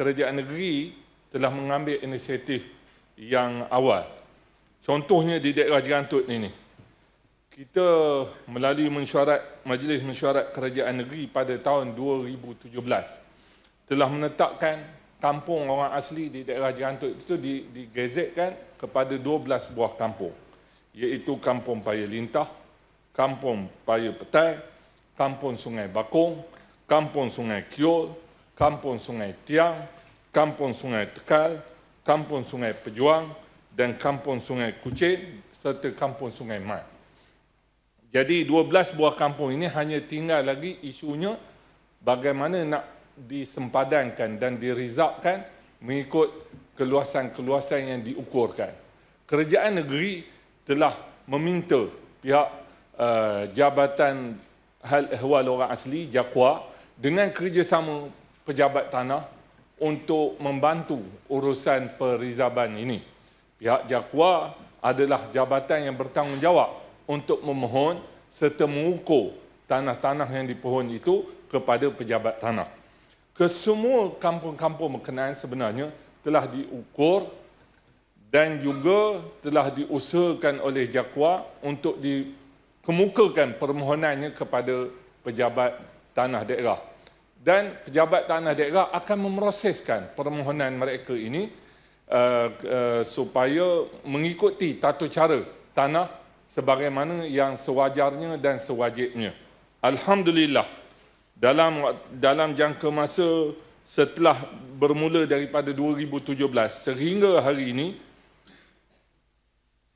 kerajaan negeri telah mengambil inisiatif yang awal. Contohnya di daerah Jerantut ini. Kita melalui mesyuarat Majlis Mesyuarat Kerajaan Negeri pada tahun 2017 telah menetapkan kampung orang asli di daerah Jerantut itu digezetkan kepada 12 buah kampung iaitu Kampung Paya Lintah, Kampung Paya Petai, Kampung Sungai Bakong, Kampung Sungai Kiol, Kampung Sungai Tiang, Kampung Sungai Tekal, Kampung Sungai Pejuang dan Kampung Sungai Kucing serta Kampung Sungai Mat. Jadi 12 buah kampung ini hanya tinggal lagi isunya bagaimana nak disempadankan dan dirizapkan mengikut keluasan-keluasan yang diukurkan. Kerajaan negeri telah meminta pihak uh, Jabatan Hal Ehwal Orang Asli Jakwa dengan kerjasama pejabat tanah untuk membantu urusan perizaban ini. Pihak Jakwa adalah jabatan yang bertanggungjawab untuk memohon serta mengukur tanah-tanah yang dipohon itu kepada pejabat tanah. Kesemua kampung-kampung berkenaan sebenarnya telah diukur dan juga telah diusahakan oleh Jakwa untuk dikemukakan permohonannya kepada pejabat tanah daerah. Dan pejabat tanah daerah akan memproseskan permohonan mereka ini uh, uh, supaya mengikuti tata cara tanah sebagaimana yang sewajarnya dan sewajibnya. Alhamdulillah dalam dalam jangka masa setelah bermula daripada 2017 sehingga hari ini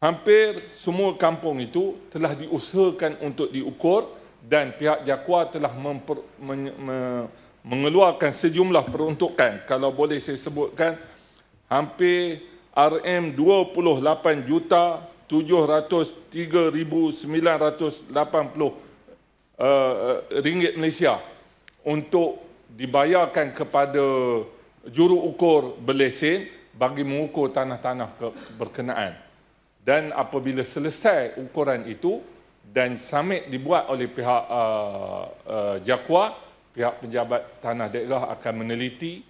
hampir semua kampung itu telah diusahakan untuk diukur dan pihak Jakwa telah memper, men, me, mengeluarkan sejumlah peruntukan. Kalau boleh saya sebutkan hampir RM 28 juta 703,980 uh, ringgit Malaysia untuk dibayarkan kepada juru ukur berlesen bagi mengukur tanah-tanah berkenaan. Dan apabila selesai ukuran itu dan summit dibuat oleh pihak uh, uh, Jakwa, pihak pejabat tanah daerah akan meneliti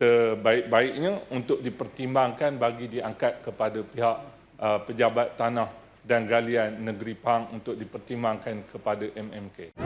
sebaik-baiknya untuk dipertimbangkan bagi diangkat kepada pihak uh, pejabat tanah dan galian negeri Pahang untuk dipertimbangkan kepada MMK.